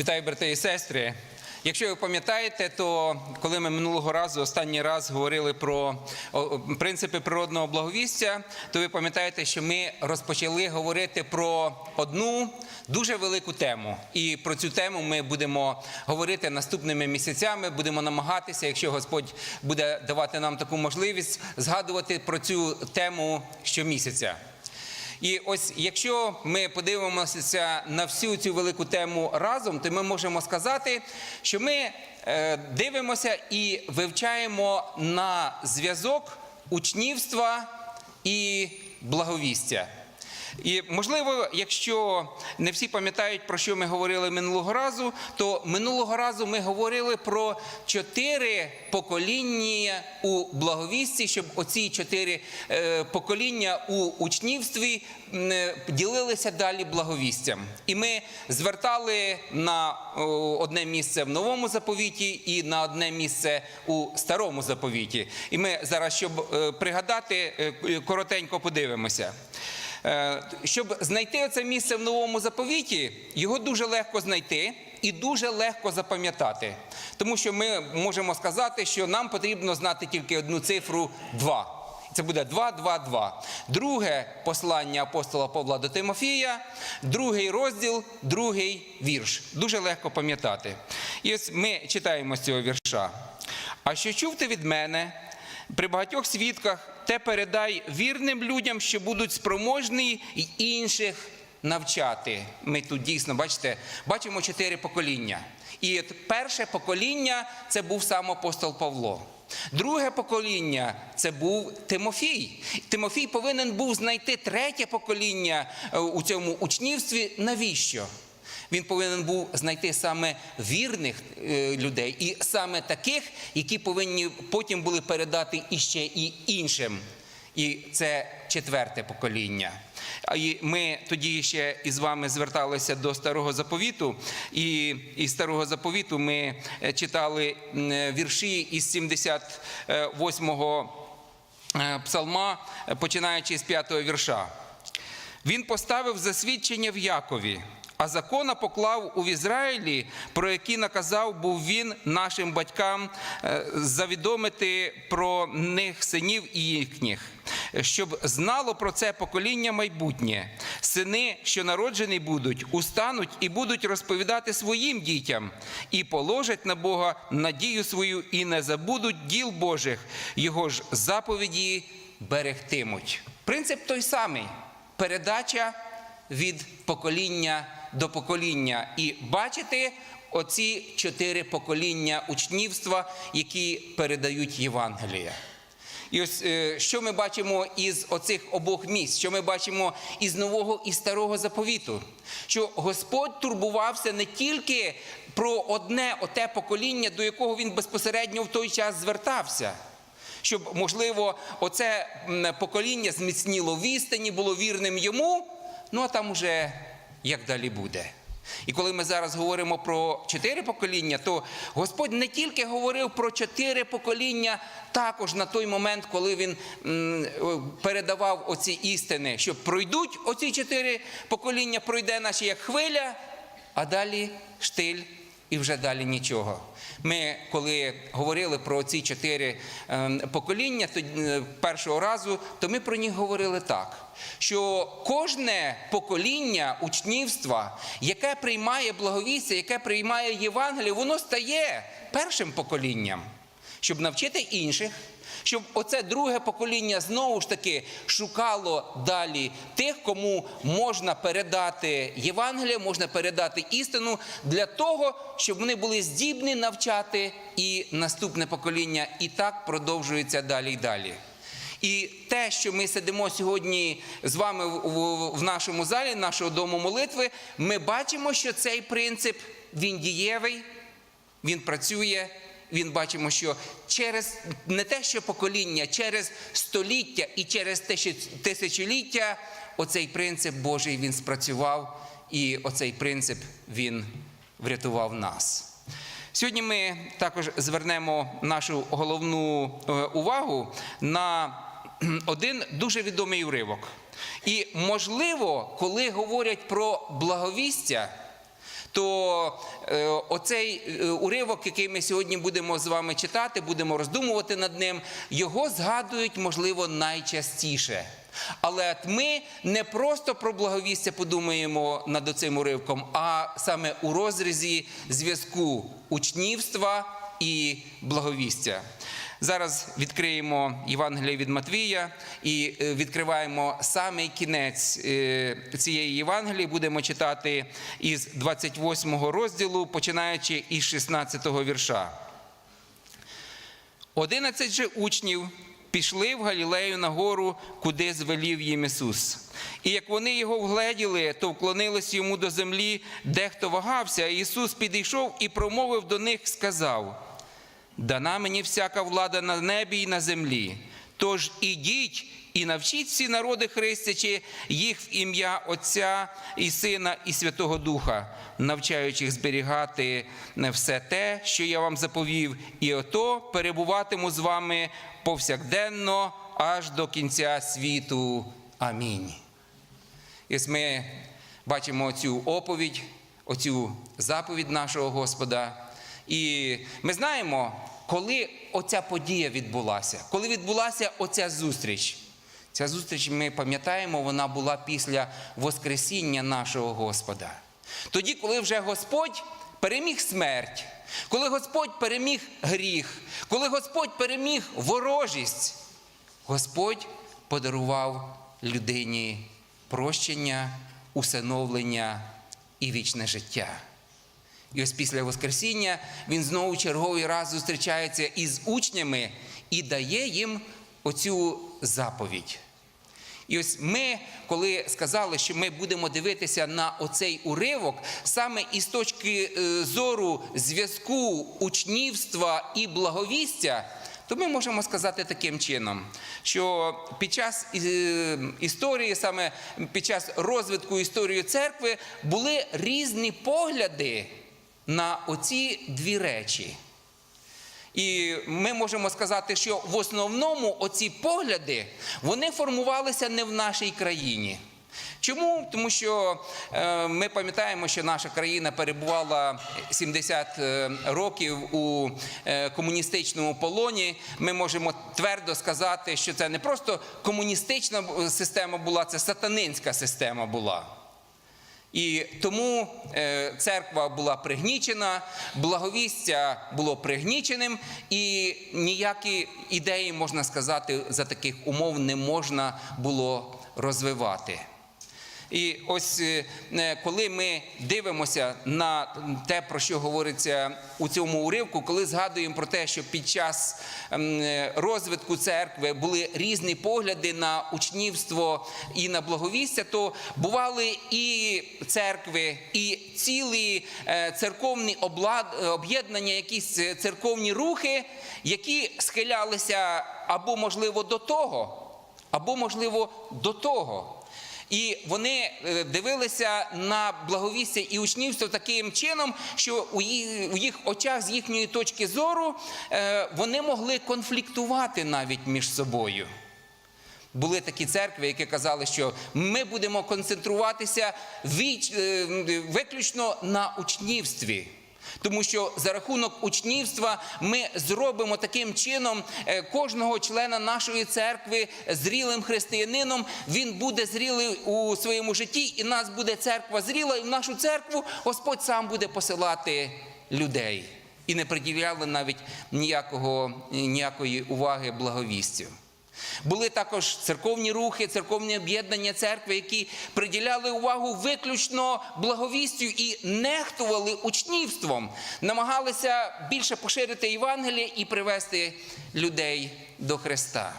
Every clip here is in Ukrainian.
Вітаю, брати і сестри. Якщо ви пам'ятаєте, то коли ми минулого разу останній раз говорили про принципи природного благовістя, то ви пам'ятаєте, що ми розпочали говорити про одну дуже велику тему. І про цю тему ми будемо говорити наступними місяцями. Будемо намагатися, якщо Господь буде давати нам таку можливість, згадувати про цю тему щомісяця. І ось якщо ми подивимося на всю цю велику тему разом, то ми можемо сказати, що ми е, дивимося і вивчаємо на зв'язок учнівства і благовістя. І можливо, якщо не всі пам'ятають, про що ми говорили минулого разу, то минулого разу ми говорили про чотири покоління у благовісті, щоб оці чотири е, покоління у учнівстві е, ділилися далі благовістям. І ми звертали на одне місце в новому заповіті і на одне місце у старому заповіті. І ми зараз, щоб е, пригадати, коротенько подивимося. Е, Щоб знайти це місце в новому заповіті, його дуже легко знайти і дуже легко запам'ятати. Тому що ми можемо сказати, що нам потрібно знати тільки одну цифру 2. Це буде 2, 2, 2. Друге послання апостола Павла до Тимофія, другий розділ, другий вірш. Дуже легко пам'ятати. І ось ми читаємо з цього вірша. А що чув ти від мене? При багатьох свідках те передай вірним людям, що будуть спроможні й інших навчати. Ми тут дійсно, бачите, бачимо чотири покоління. І перше покоління це був сам апостол Павло. Друге покоління це був Тимофій. Тимофій повинен був знайти третє покоління е, у цьому учнівстві. Навіщо? Він повинен був знайти саме вірних е, людей і саме таких, які повинні потім були передати іще і іншим. І це четверте покоління. І ми тоді ще із вами зверталися до старого заповіту, і із старого заповіту ми е, читали е, вірші із 78-го е, псалма, починаючи з 5-го вірша. Він поставив засвідчення в Якові, а закона поклав у Ізраїлі, про які наказав був він нашим батькам е, завідомити про них синів і їхніх, щоб знало про це покоління майбутнє. Сини, що народжені будуть, устануть і будуть розповідати своїм дітям, і положать на Бога надію свою, і не забудуть діл Божих, його ж заповіді берегтимуть. Принцип той самий передача від покоління до покоління. І бачите оці чотири покоління учнівства, які передають Євангелія. І ось е, що ми бачимо із оцих обох місць, що ми бачимо із нового і старого заповіту, що Господь турбувався не тільки про одне оте покоління, до якого він безпосередньо в той час звертався. Щоб, можливо, оце покоління зміцніло в істині, було вірним йому, ну а там уже як далі буде. І коли ми зараз говоримо про чотири покоління, то Господь не тільки говорив про чотири покоління також на той момент, коли він передавав оці істини, що пройдуть оці чотири покоління, пройде наші як хвиля, а далі штиль і вже далі нічого. Ми, коли говорили про ці чотири е, покоління е, першого разу, то ми про них говорили так, що кожне покоління учнівства, яке приймає благовістя, яке приймає Євангеліє, воно стає першим поколінням, щоб навчити інших. Щоб оце друге покоління знову ж таки шукало далі тих, кому можна передати Євангеліє, можна передати істину для того, щоб вони були здібні навчати і наступне покоління, і так продовжується далі і далі. І те, що ми сидимо сьогодні з вами в, нашому залі, нашого дому молитви, ми бачимо, що цей принцип він дієвий, він працює. Він бачимо, що через не те, що покоління, через століття і через тисячоліття оцей принцип Божий він спрацював, і оцей принцип він врятував нас. Сьогодні ми також звернемо нашу головну е, увагу на один дуже відомий уривок. І, можливо, коли говорять про благовістя, то е, оцей е, уривок, який ми сьогодні будемо з вами читати, будемо роздумувати над ним, його згадують, можливо, найчастіше. Але от ми не просто про благовістя подумаємо над цим уривком, а саме у розрізі зв'язку учнівства і благовістя. Зараз відкриємо Євангеліє від Матвія і е, відкриваємо самий кінець е, цієї Євангелії. Будемо читати із 28 розділу, починаючи із 16 вірша. Одинадцять же учнів пішли в Галілею на гору, куди звелів їм Ісус. І як вони його вгледіли, то вклонились йому до землі, дехто вагався. І Ісус підійшов і промовив до них, сказав: Дана мені всяка влада на небі і на землі. Тож ідіть і навчіть всі народи хрестячи їх в ім'я Отця і Сина і Святого Духа, навчаючи їх зберігати все те, що я вам заповів, і ото перебуватиму з вами повсякденно аж до кінця світу. Амінь. І ось ми бачимо цю оповідь, оцю заповідь нашого Господа. І ми знаємо, коли оця подія відбулася, коли відбулася оця зустріч. Ця зустріч, ми пам'ятаємо, вона була після Воскресіння нашого Господа. Тоді, коли вже Господь переміг смерть, коли Господь переміг гріх, коли Господь переміг ворожість, Господь подарував людині прощення, усиновлення і вічне життя. І ось після Воскресіння він знову черговий раз зустрічається із учнями і дає їм оцю заповідь. І ось ми, коли сказали, що ми будемо дивитися на оцей уривок, саме із точки е, зору зв'язку учнівства і благовістя, то ми можемо сказати таким чином, що під час е, історії, саме під час розвитку історії церкви, були різні погляди на оці дві речі. І ми можемо сказати, що в основному оці погляди вони формувалися не в нашій країні. Чому? Тому що е, ми пам'ятаємо, що наша країна перебувала 70 е, років у е, комуністичному полоні. Ми можемо твердо сказати, що це не просто комуністична система була, це сатанинська система була. І тому е, церква була пригнічена, благовістя було пригніченим, і ніякі ідеї, можна сказати, за таких умов не можна було розвивати. І ось е, коли ми дивимося на те, про що говориться у цьому уривку, коли згадуємо про те, що під час ем, е, розвитку церкви були різні погляди на учнівство і на благовістя, то бували і церкви, і цілі е, церковні об'єднання, якісь е, церковні рухи, які схилялися або, можливо, до того, або, можливо, до того. І вони е, дивилися на благовістя і учнівство таким чином, що у їх, очах, з їхньої точки зору, е, вони могли конфліктувати навіть між собою. Були такі церкви, які казали, що ми будемо концентруватися віч- е, виключно на учнівстві. Тому що за рахунок учнівства ми зробимо таким чином е, кожного члена нашої церкви зрілим християнином. Він буде зрілий у своєму житті, і нас буде церква зріла, і в нашу церкву Господь сам буде посилати людей. І не приділяли навіть ніякого, ніякої уваги благовістю. Були також церковні рухи, церковні об'єднання церкви, які приділяли увагу виключно благовістю і нехтували учнівством, намагалися більше поширити Євангеліє і привести людей до Христа.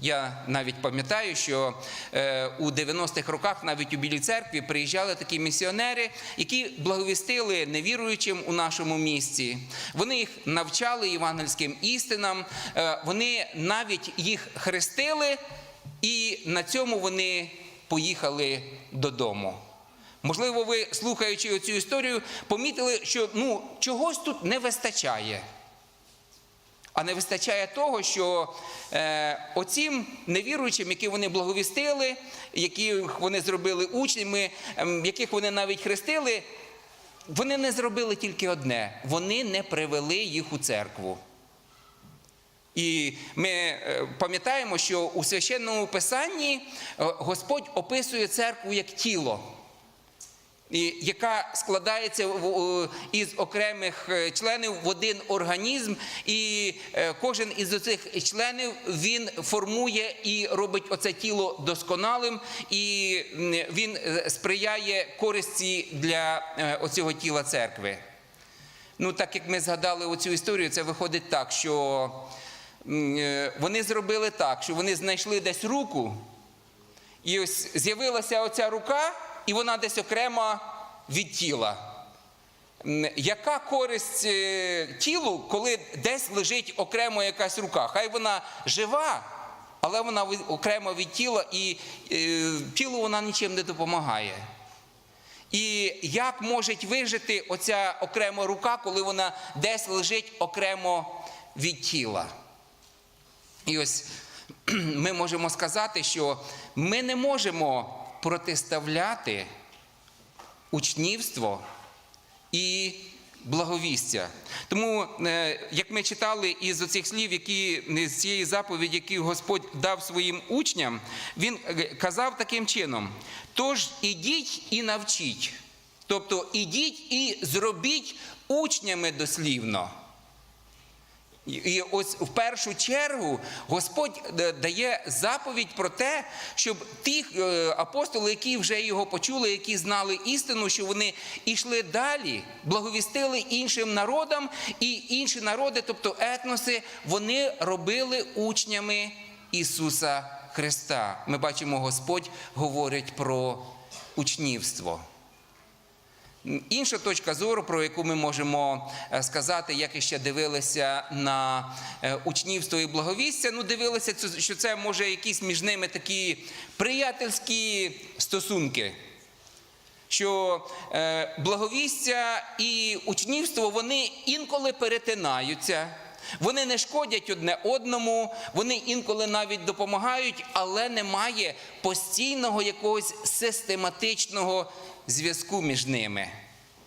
Я навіть пам'ятаю, що е, у 90-х роках навіть у Білій церкві приїжджали такі місіонери, які благовістили невіруючим у нашому місті. Вони їх навчали євангельським істинам, е, вони навіть їх хрестили, і на цьому вони поїхали додому. Можливо, ви, слухаючи цю історію, помітили, що ну, чогось тут не вистачає. А не вистачає того, що е, оцім невіруючим, які вони благовістили, яких вони зробили учнями, ем, яких вони навіть хрестили, вони не зробили тільки одне: вони не привели їх у церкву. І ми е, пам'ятаємо, що у священному писанні е, Господь описує церкву як тіло, яка складається із окремих е, членів в один організм, і е, кожен із цих членів він формує і робить оце тіло досконалим, і він е, сприяє користі для оцього тіла церкви. Ну, так як ми згадали оцю історію, це виходить так, що вони зробили так, що вони знайшли десь руку, і ось з'явилася оця рука, і вона десь окремо від тіла. Яка користь е, тілу, коли десь лежить окремо якась рука? Хай вона жива, але вона окремо від тіла, і е, тілу вона нічим не допомагає. І як може вижити оця окрема рука, коли вона десь лежить окремо від тіла? І ось ми можемо сказати, що ми не можемо протиставляти учнівство і благовістя. Тому, е, як ми читали із оцих слів, які з цієї заповіді, які Господь дав своїм учням, він е, казав таким чином: тож ідіть і навчіть. Тобто ідіть і зробіть учнями дослівно. І- ось в першу чергу Господь е, дає заповідь про те, щоб ті е, апостоли, які вже його почули, які знали істину, що вони йшли далі, благовістили іншим народам, і інші народи, тобто етноси, вони робили учнями Ісуса Христа. Ми бачимо, Господь говорить про учнівство. Інша точка зору, про яку ми можемо е, сказати, як іще дивилися на е, учнівство і благовістя, ну дивилися, що це може якісь між ними такі приятельські стосунки. Що е, благовістя і учнівство вони інколи перетинаються, вони не шкодять одне одному, вони інколи навіть допомагають, але немає постійного якогось систематичного зв'язку між ними.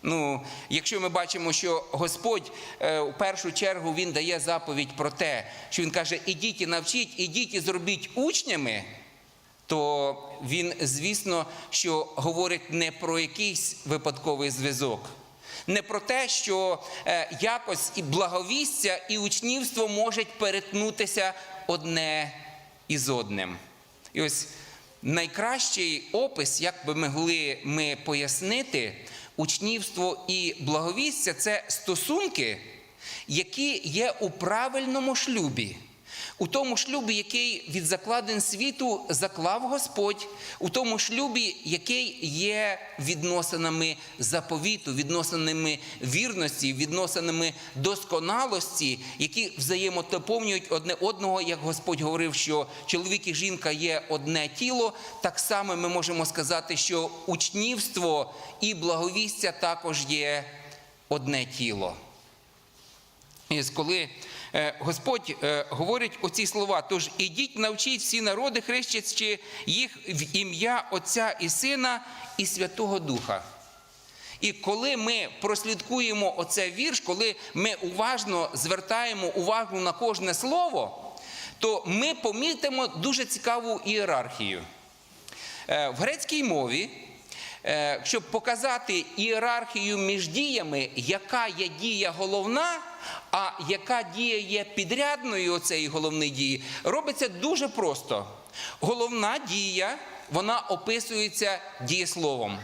Ну, якщо ми бачимо, що Господь е, у першу чергу Він дає заповідь про те, що Він каже: ідіть і навчіть, ідіть і зробіть учнями, то він, звісно, що говорить не про якийсь випадковий зв'язок, не про те, що е, якось і благовістя, і учнівство можуть перетнутися одне із одним. І ось найкращий опис, як би могли ми пояснити, учнівство і благовістя це стосунки, які є у правильному шлюбі. У тому шлюбі, який від закладин світу заклав Господь, у тому шлюбі, який є відносинами заповіту, відносинами вірності, відносинами досконалості, які взаємотоповнюють одне одного, як Господь говорив, що чоловік і жінка є одне тіло. Так само ми можемо сказати, що учнівство і благовістя також є одне тіло. І коли Господь е, говорить оці слова, тож ідіть, навчіть всі народи, хрещачи їх в ім'я Отця і Сина і Святого Духа. І коли ми прослідкуємо оце вірш, коли ми уважно звертаємо увагу на кожне слово, то ми помітимо дуже цікаву ієрархію. Е, В грецькій мові, е, щоб показати ієрархію між діями, яка є дія головна, а яка дія є підрядною оцеї головної дії, робиться дуже просто. Головна дія, вона описується дієсловом.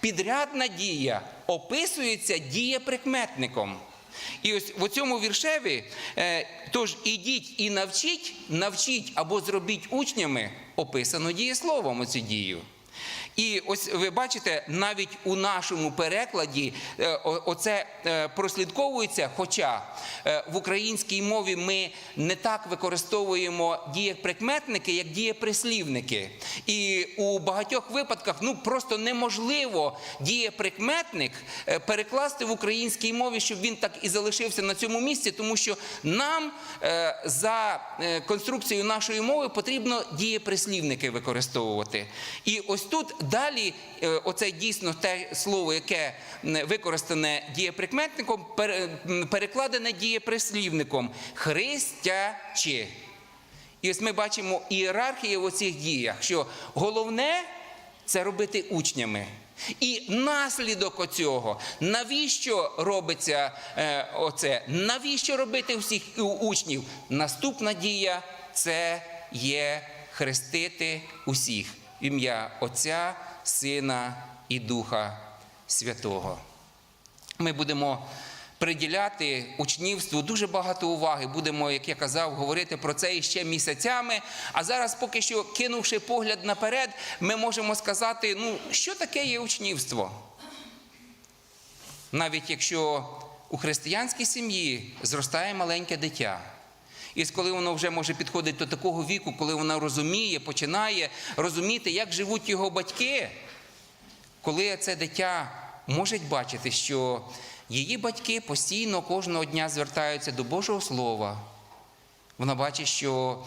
Підрядна дія описується дієприкметником. І ось в цьому віршеві, е, тож ідіть і навчіть, навчіть або зробіть учнями, описано дієсловом оцю дію. І ось ви бачите, навіть у нашому перекладі е, оце е, прослідковується. Хоча е, в українській мові ми не так використовуємо дієприкметники, як дієприслівники. І у багатьох випадках ну просто неможливо дієприкметник перекласти в українській мові, щоб він так і залишився на цьому місці, тому що нам за конструкцією нашої мови потрібно дієприслівники використовувати. І ось тут далі е, оце дійсно те слово, яке використане дієприкметником, перекладене дієприслівником христячи. І ось ми бачимо ієрархію в оцих діях, що головне це робити учнями. І наслідок оцього, навіщо робиться е, оце? Навіщо робити всіх учнів? Наступна дія це є хрестити усіх ім'я Отця, Сина і Духа Святого ми будемо приділяти учнівству дуже багато уваги. Будемо, як я казав, говорити про це іще місяцями. А зараз, поки що, кинувши погляд наперед, ми можемо сказати, ну, що таке є учнівство? Навіть якщо у християнській сім'ї зростає маленьке дитя. І коли воно вже може підходити до такого віку, коли воно розуміє, починає розуміти, як живуть його батьки, коли це дитя може бачити, що її батьки постійно кожного дня звертаються до Божого Слова. Вона бачить, що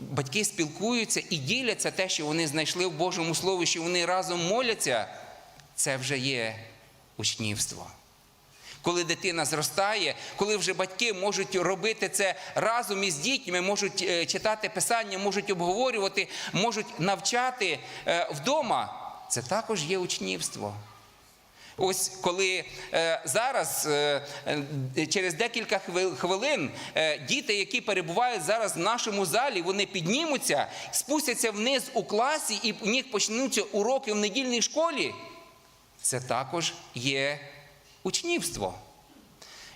батьки спілкуються і діляться те, що вони знайшли в Божому Слові, що вони разом моляться, це вже є учнівство. Коли дитина зростає, коли вже батьки можуть робити це разом із дітьми, можуть е, читати писання, можуть обговорювати, можуть навчати е, вдома, це також є учнівство. Ось коли е, зараз, е, е, через декілька хвилин, е, діти, які перебувають зараз в нашому залі, вони піднімуться, спустяться вниз у класі, і у них почнуться уроки в недільній школі. Це також є учнівство.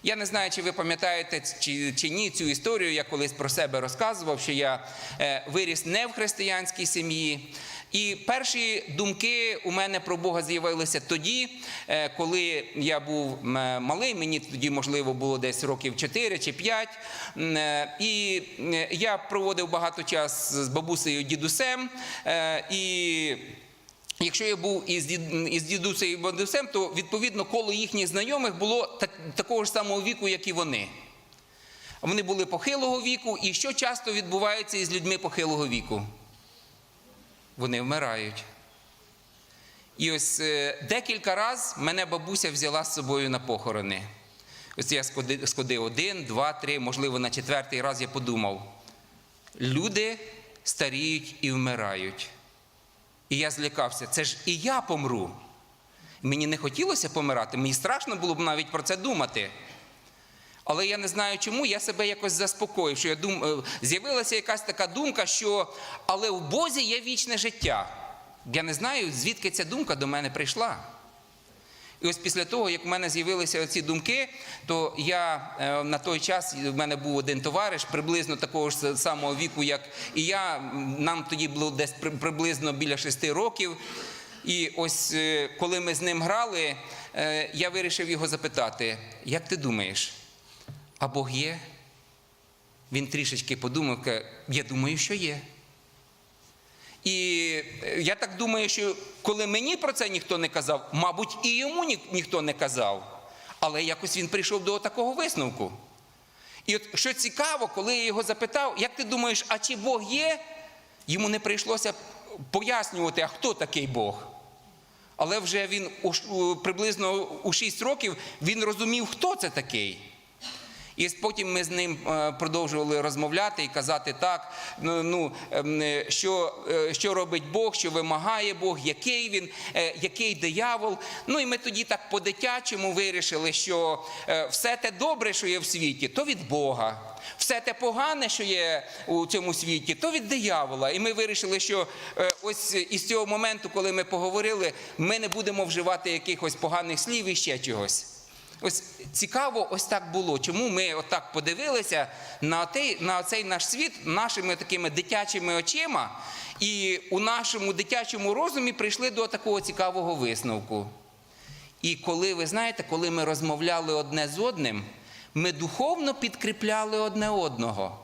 Я не знаю, чи ви пам'ятаєте чи, чи ні цю історію. Я колись про себе розказував, що я е, виріс не в християнській сім'ї. І перші думки у мене про Бога з'явилися тоді, е, коли я був е, малий, мені тоді, можливо, було десь років 4 чи 5. Е, І я проводив багато часу з бабусею дідусем. І Якщо я був із, із дідусем і бабусем, то відповідно коло їхніх знайомих було так, такого ж самого віку, як і вони. Вони були похилого віку, і що часто відбувається із людьми похилого віку? Вони вмирають. І ось е, декілька разів мене бабуся взяла з собою на похорони. Ось я сходив один, два, три, можливо, на четвертий раз я подумав: люди старіють і вмирають. І я злякався, це ж і я помру. Мені не хотілося помирати, мені страшно було б навіть про це думати. Але я не знаю чому, я себе якось заспокоїв, що я дум... е, з'явилася якась така думка, що але в Бозі є вічне життя. Я не знаю, звідки ця думка до мене прийшла. І ось після того, як в мене з'явилися ці думки, то я е, на той час в мене був один товариш, приблизно такого ж самого віку, як і я. Нам тоді було десь приблизно біля шести років. І ось е, коли ми з ним грали, е, я вирішив його запитати: як ти думаєш, а Бог є? Він трішечки подумав, я думаю, що є. І е, я так думаю, що коли мені про це ніхто не казав, мабуть, і йому ні, ніхто не казав. Але якось він прийшов до такого висновку. І от що цікаво, коли я його запитав, як ти думаєш, а чи Бог є? Йому не прийшлося пояснювати, а хто такий Бог. Але вже він приблизно у 6 років він розумів, хто це такий. І потім ми з ним е, продовжували розмовляти і казати так, ну, ну, ем, е, що, е, що робить Бог, що вимагає Бог, який він, який диявол. Ну і ми тоді так по-дитячому вирішили, що все те добре, що є в світі, то від Бога. Все те погане, що є у цьому світі, то від диявола. І ми вирішили, що ось із цього моменту, коли ми поговорили, ми не будемо вживати якихось поганих слів і ще чогось. Ось цікаво, ось так було. Чому ми отак подивилися на, той, на цей наш світ нашими такими дитячими очима, і у нашому дитячому розумі прийшли до такого цікавого висновку. І коли ви знаєте, коли ми розмовляли одне з одним, ми духовно підкріпляли одне одного.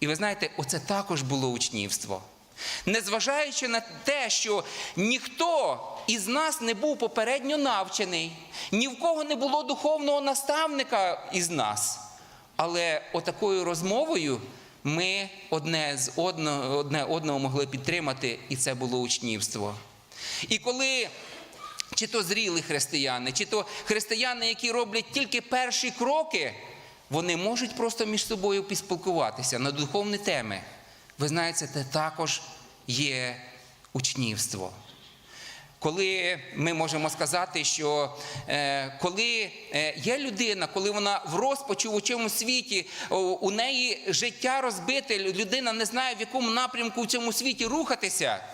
І ви знаєте, оце також було учнівство. Незважаючи на те, що ніхто із нас не був попередньо навчений, ні в кого не було духовного наставника із нас. Але отакою розмовою ми одне з одного, одне одного могли підтримати, і це було учнівство. І коли чи то зрілі християни, чи то християни, які роблять тільки перші кроки, вони можуть просто між собою поспілкуватися на духовні теми. Ви знаєте, це також є учнівство. Коли ми можемо сказати, що е, коли е, є людина, коли вона в розпачу в цьому світі, у неї життя розбите, людина не знає, в якому напрямку в цьому світі рухатися.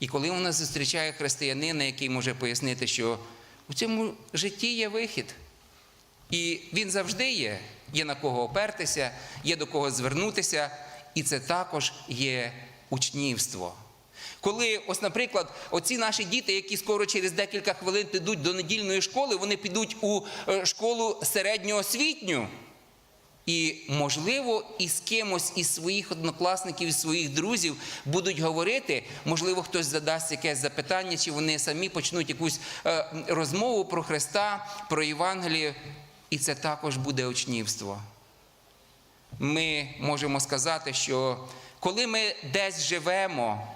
І коли вона зустрічає християнина, який може пояснити, що у цьому житті є вихід, і він завжди є, є на кого опертися, є до кого звернутися, і це також є учнівство. Коли, ось, наприклад, оці наші діти, які скоро через декілька хвилин підуть до недільної школи, вони підуть у е, школу середньоосвітню. І, можливо, із кимось із своїх однокласників, із своїх друзів будуть говорити, можливо, хтось задасть якесь запитання, чи вони самі почнуть якусь е, розмову про Христа, про Євангеліє. І це також буде учнівство. Ми можемо сказати, що коли ми десь живемо,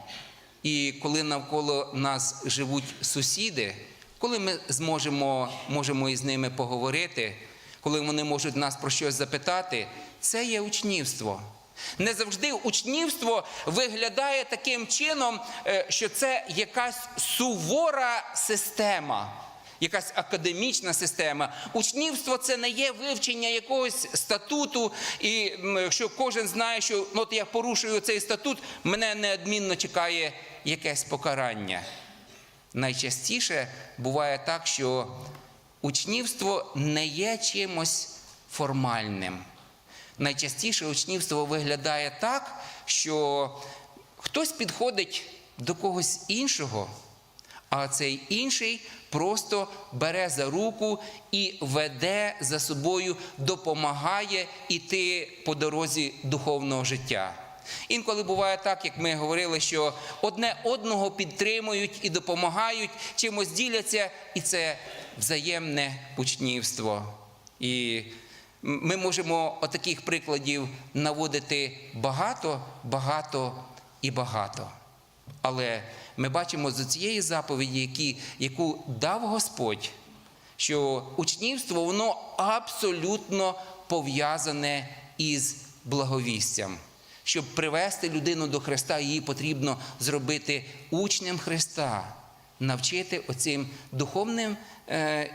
і коли навколо нас живуть сусіди, коли ми зможемо можемо із ними поговорити, коли вони можуть нас про щось запитати, це є учнівство. Не завжди учнівство виглядає таким чином, е, що це якась сувора система, якась академічна система. Учнівство це не є вивчення якогось статуту, і якщо кожен знає, що ну, от я порушую цей статут, мене неодмінно чекає якесь покарання. Найчастіше буває так, що учнівство не є чимось формальним. Найчастіше учнівство виглядає так, що хтось підходить до когось іншого, а цей інший просто бере за руку і веде за собою, допомагає іти по дорозі духовного життя. Інколи буває так, як ми говорили, що одне одного підтримують і допомагають, чимось діляться, і це взаємне учнівство. І ми можемо отаких прикладів наводити багато, багато і багато. Але ми бачимо з цієї заповіді, які, яку дав Господь, що учнівство воно абсолютно пов'язане із благовістям. Щоб привести людину до Христа, її потрібно зробити учнем Христа, навчити оцим духовним е,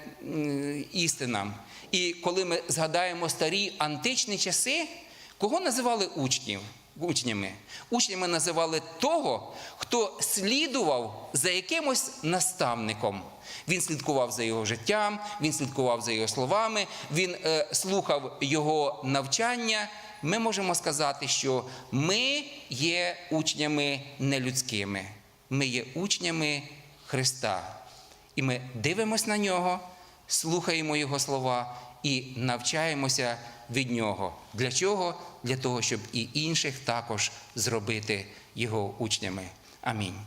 істинам. І коли ми згадаємо старі античні часи, кого називали учнів? Учнями. Учнями називали того, хто слідував за якимось наставником. Він слідкував за його життям, він слідкував за його словами, він е, слухав його навчання. Ми можемо сказати, що ми є учнями нелюдськими, ми є учнями Христа. І ми дивимося на нього, слухаємо Його слова і навчаємося від Нього. Для чого? Для того, щоб і інших також зробити Його учнями. Амінь.